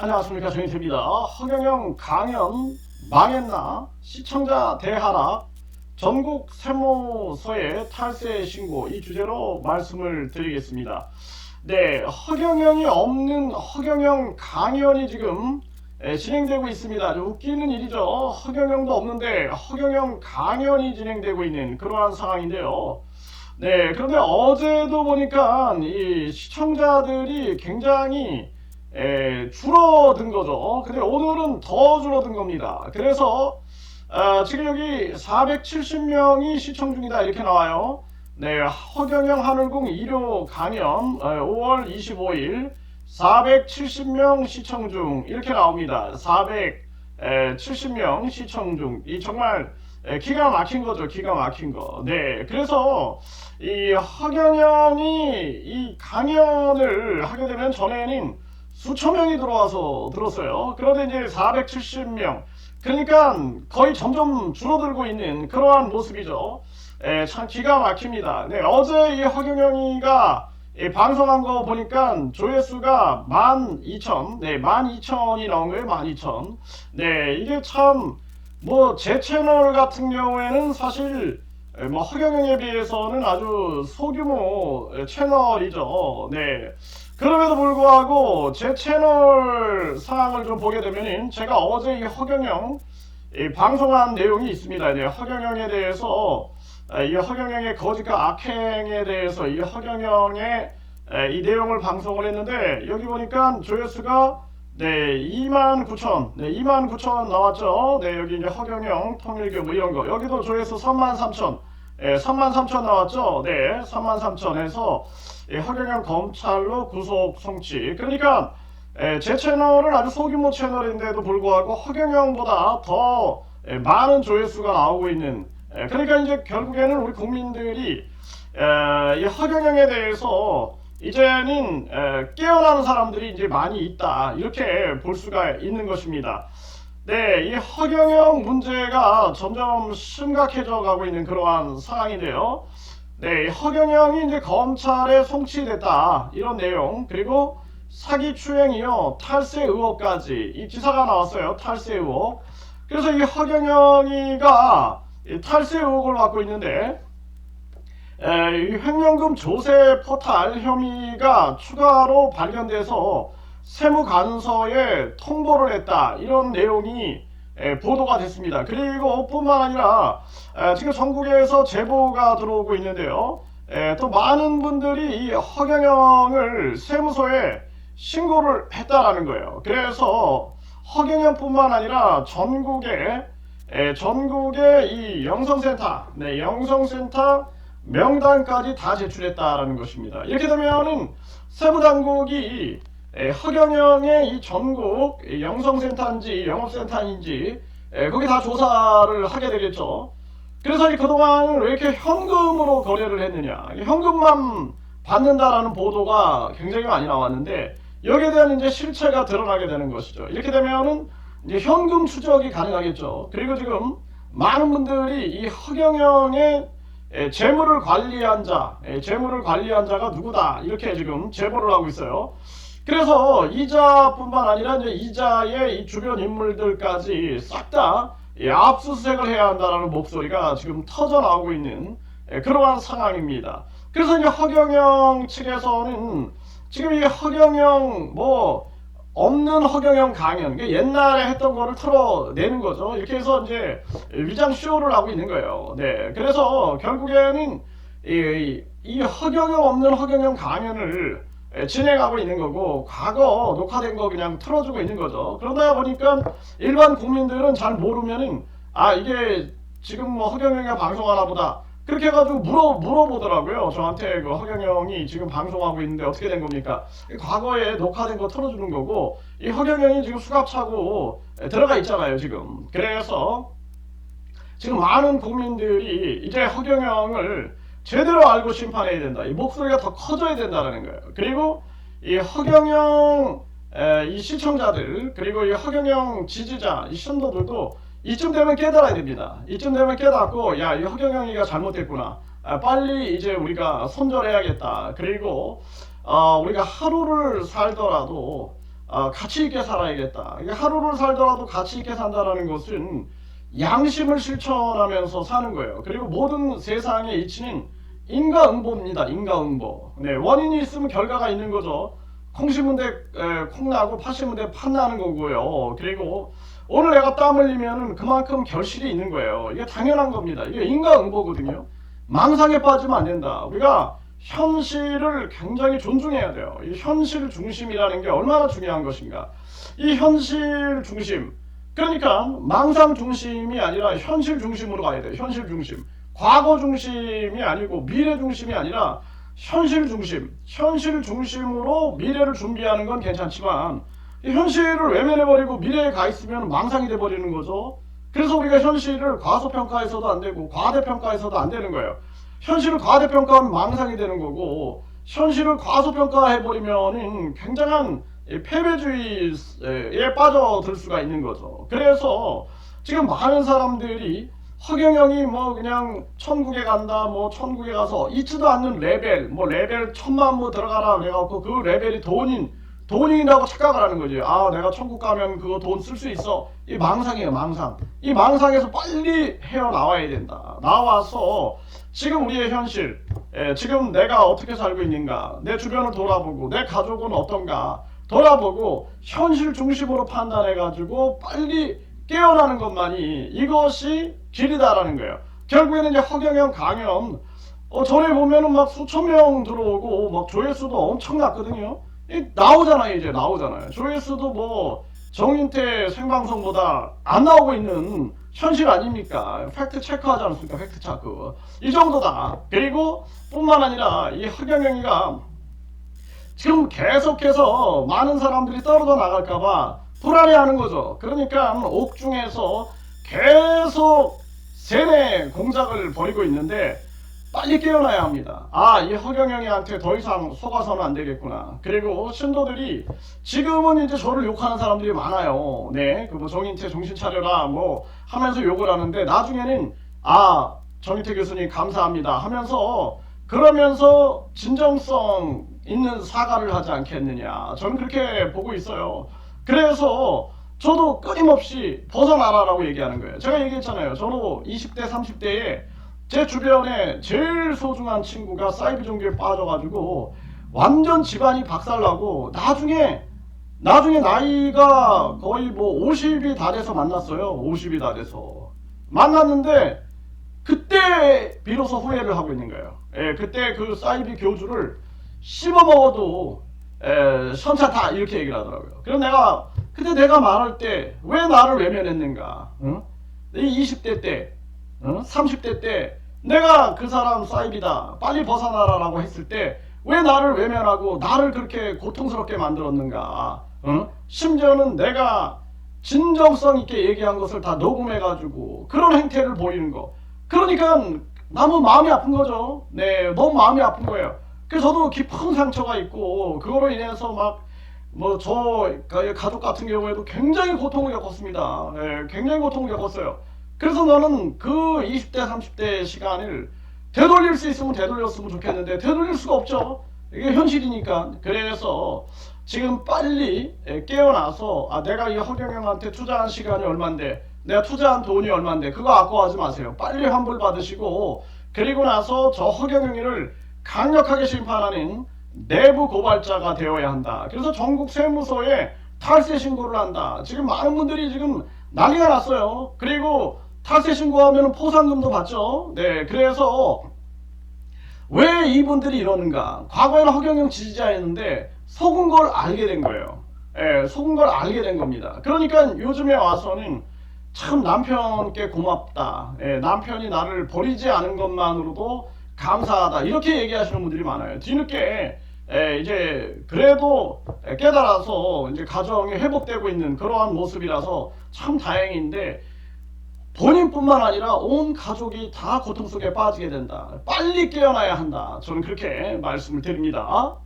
안녕하십니까 정인태입니다. 허경영 강연 망했나 시청자 대하락 전국 세무서에 탈세 신고 이 주제로 말씀을 드리겠습니다. 네, 허경영이 없는 허경영 강연이 지금 에, 진행되고 있습니다. 아주 웃기는 일이죠. 허경영도 없는데 허경영 강연이 진행되고 있는 그러한 상황인데요. 네, 그런데 어제도 보니까 이 시청자들이 굉장히 에, 줄어든 거죠. 근데 오늘은 더 줄어든 겁니다. 그래서 아, 지금 여기 470명이 시청 중이다 이렇게 나와요. 네, 허경영 하늘궁 1호 강연 어, 5월 25일 470명 시청 중 이렇게 나옵니다. 470명 시청 중. 이 정말 에, 기가 막힌 거죠. 기가 막힌 거. 네. 그래서 이 허경영이 이 강연을 하게 되면 전에는 수천 명이 들어와서 들었어요. 그런데 이제 470명. 그러니까 거의 점점 줄어들고 있는 그러한 모습이죠. 에, 참 기가 막힙니다. 네, 어제 이 허경영이가 예, 방송한 거 보니까 조회수가 12,000, 네, 12,000이 나온 거예요, 12,000. 네, 이게 참, 뭐, 제 채널 같은 경우에는 사실, 에, 뭐, 허경영에 비해서는 아주 소규모 에, 채널이죠. 네. 그럼에도 불구하고, 제 채널 상황을 좀 보게 되면은, 제가 어제 이 허경영, 이 방송한 내용이 있습니다. 네, 허경영에 대해서, 에, 이 허경영의 거짓과 악행에 대해서 이 허경영의 에, 이 내용을 방송을 했는데 여기 보니까 조회수가 네 2만 9천 네 2만 9천 나왔죠. 네 여기 이제 허경영 통일교 뭐 이런 거. 여기도 조회수 3만 3천 예, 3만 3천 나왔죠. 네 3만 3천에서 예, 허경영 검찰로 구속 송치 그러니까 예, 제 채널은 아주 소규모 채널인데도 불구하고 허경영보다 더 예, 많은 조회수가 나오고 있는 예, 그러니까 이제 결국에는 우리 국민들이 에, 이 허경영에 대해서 이제는 에, 깨어나는 사람들이 이제 많이 있다 이렇게 볼 수가 있는 것입니다. 네, 이 허경영 문제가 점점 심각해져 가고 있는 그러한 상황인데요. 네, 이 허경영이 이제 검찰에 송치됐다. 이런 내용. 그리고 사기 추행이요. 탈세 의혹까지. 이 기사가 나왔어요. 탈세 의혹. 그래서 이 허경영이가 이 탈세 의혹을 받고 있는데 에, 이 횡령금 조세 포탈 혐의가 추가로 발견돼서 세무간서에 통보를 했다. 이런 내용이 에, 보도가 됐습니다. 그리고 뿐만 아니라 에, 지금 전국에서 제보가 들어오고 있는데요. 에, 또 많은 분들이 이 허경영을 세무서에 신고를 했다라는 거예요. 그래서 허경영뿐만 아니라 전국에 에, 전국의 이 영성센터, 네, 영성센터 명단까지 다 제출했다라는 것입니다. 이렇게 되면은 세무당국이 에, 허경영의 이 전국 이 영성센터인지 영업센터인지 에, 거기 다 조사를 하게 되겠죠. 그래서 이 그동안 왜 이렇게 현금으로 거래를 했느냐, 이 현금만 받는다라는 보도가 굉장히 많이 나왔는데 여기에 대한 이제 실체가 드러나게 되는 것이죠. 이렇게 되면은 이제 현금 추적이 가능하겠죠. 그리고 지금 많은 분들이 이 허경영의 에, 재물을 관리한 자, 에, 재물을 관리한 자가 누구다 이렇게 지금 제보를 하고 있어요. 그래서 이자뿐만 아니라 이제 이자의 이 주변 인물들까지 싹 다 압수수색을 해야 한다라는 목소리가 지금 터져 나오고 있는 에, 그러한 상황입니다. 그래서 이제 허경영 측에서는 지금 이 허경영 뭐 없는 허경영 강연, 그러니까 옛날에 했던 거를 틀어내는 거죠. 이렇게 해서 이제 위장 쇼를 하고 있는 거예요. 네, 그래서 결국에는 이, 이 허경영 없는 허경영 강연을 진행하고 있는 거고 과거 녹화된 거 그냥 틀어주고 있는 거죠. 그러다 보니까 일반 국민들은 잘 모르면은 아 이게 지금 뭐 허경영이 방송하나 보다 그렇게 해가지고 물어 물어보더라고요. 저한테 그 허경영이 지금 방송하고 있는데 어떻게 된 겁니까? 과거에 녹화된 거 틀어주는 거고 이 허경영이 지금 수갑 차고 들어가 있잖아요. 지금 그래서 지금 많은 국민들이 이제 허경영을 제대로 알고 심판해야 된다. 이 목소리가 더 커져야 된다는 거예요. 그리고 이 허경영 에, 이 시청자들 그리고 이 허경영 지지자 이 신도들도 이쯤 되면 깨달아야 됩니다. 이쯤 되면 깨닫고 야 이 허경영이가 잘못됐구나. 아, 빨리 이제 우리가 손절해야겠다. 그리고 어, 우리가 하루를 살더라도 아, 가치 있게 살아야겠다. 하루를 살더라도 가치 있게 산다라는 것은 양심을 실천하면서 사는 거예요. 그리고 모든 세상의 이치는 인과응보입니다. 인과응보. 네, 원인이 있으면 결과가 있는 거죠. 콩 심은데 에, 콩 나고 팥 심은데 팥 나는 거고요. 그리고 오늘 내가 땀 흘리면은 그만큼 결실이 있는 거예요. 이게 당연한 겁니다. 이게 인과응보거든요. 망상에 빠지면 안 된다. 우리가 현실을 굉장히 존중해야 돼요. 이 현실 중심이라는 게 얼마나 중요한 것인가. 이 현실 중심. 그러니까 망상 중심이 아니라 현실 중심으로 가야 돼요. 현실 중심. 과거 중심이 아니고 미래 중심이 아니라 현실 중심. 현실 중심으로 미래를 준비하는 건 괜찮지만 이 현실을 외면해버리고 미래에 가 있으면 망상이 돼버리는 거죠. 그래서 우리가 현실을 과소평가해서도 안 되고 과대평가해서도 안 되는 거예요. 현실을 과대평가하면 망상이 되는 거고 현실을 과소평가해버리면은 굉장한 이 패배주의에 빠져들 수가 있는 거죠. 그래서 지금 많은 사람들이 허경영이 뭐 그냥 천국에 간다 뭐 천국에 가서 있지도 않는 레벨 뭐 레벨 천만 뭐 들어가라 그래갖고 그 레벨이 돈인 돈이라고 착각을 하는 거지. 아, 내가 천국 가면 그거 돈 쓸 수 있어. 이 망상이에요, 망상. 이 망상에서 빨리 헤어나와야 된다. 나와서 지금 우리의 현실, 예, 지금 내가 어떻게 살고 있는가, 내 주변을 돌아보고, 내 가족은 어떤가, 돌아보고, 현실 중심으로 판단해 가지고 빨리 깨어나는 것만이 이것이 길이다라는 거예요. 결국에는 이제 허경영 강연, 어, 전에 보면은 막 수천 명 들어오고, 막 조회수도 엄청났거든요. 이 나오잖아요 이제 나오잖아요. 조회수도 뭐 정인태 생방송보다 안 나오고 있는 현실 아닙니까? 팩트 체크하지 않습니까? 팩트 체크. 이 정도다. 그리고 뿐만 아니라 이 허경영이가 지금 계속해서 많은 사람들이 떨어져 나갈까봐 불안해하는 거죠 그러니까 옥중에서 계속 세뇌 공작을 벌이고 있는데 빨리 깨어나야 합니다. 아, 이 허경영이한테 더 이상 속아서는 안 되겠구나. 그리고 신도들이 지금은 이제 저를 욕하는 사람들이 많아요. 네, 그 뭐 정인태 정신 차려라 뭐 하면서 욕을 하는데 나중에는 아 정인태 교수님 감사합니다 하면서 그러면서 진정성 있는 사과를 하지 않겠느냐. 저는 그렇게 보고 있어요. 그래서 저도 끊임없이 벗어나라라고 얘기하는 거예요. 제가 얘기했잖아요. 저도 20대, 30대에 제 주변에 제일 소중한 친구가 사이비 종교에 빠져가지고 완전 집안이 박살나고 나중에 나중에 나이가 거의 뭐 50이 다 돼서 만났어요. 50이 다 돼서 만났는데 그때 비로소 후회를 하고 있는 거예요. 예, 그때 그 사이비 교주를 씹어 먹어도 에, 선차다 이렇게 얘기를 하더라고요. 그럼 내가 그때 내가 말할 때 왜 나를 외면했는가? 응? 이 20대 때 어? 30대 때 내가 그 사람 사입이다 빨리 벗어나라라고 했을 때 왜 나를 외면하고 나를 그렇게 고통스럽게 만들었는가 어? 심지어는 내가 진정성 있게 얘기한 것을 다 녹음해가지고 그런 행태를 보이는 거 그러니까 너무 마음이 아픈 거죠 네 너무 마음이 아픈 거예요 그래서 저도 깊은 상처가 있고 그거로 인해서 막 뭐 저 가족 같은 경우에도 굉장히 고통을 겪었습니다 네, 굉장히 고통을 겪었어요 그래서 너는 그 20대, 30대 시간을 되돌릴 수 있으면 되돌렸으면 좋겠는데 되돌릴 수가 없죠. 이게 현실이니까. 그래서 지금 빨리 깨어나서 아 내가 이 허경영한테 투자한 시간이 얼만데 내가 투자한 돈이 얼만데 그거 아까워하지 마세요. 빨리 환불 받으시고 그리고 나서 저 허경영이를 강력하게 심판하는 내부 고발자가 되어야 한다. 그래서 전국 세무서에 탈세 신고를 한다. 지금 많은 분들이 지금 난리가 났어요. 그리고 탈세 신고하면 포상금도 받죠. 네, 그래서 왜 이분들이 이러는가? 과거에는 허경영 지지자였는데 속은 걸 알게 된 거예요. 예, 속은 걸 알게 된 겁니다. 그러니까 요즘에 와서는 참 남편께 고맙다. 예, 남편이 나를 버리지 않은 것만으로도 감사하다. 이렇게 얘기하시는 분들이 많아요. 뒤늦게 예, 이제 그래도 깨달아서 이제 가정이 회복되고 있는 그러한 모습이라서 참 다행인데 본인뿐만 아니라 온 가족이 다 고통 속에 빠지게 된다. 빨리 깨어나야 한다. 저는 그렇게 말씀을 드립니다.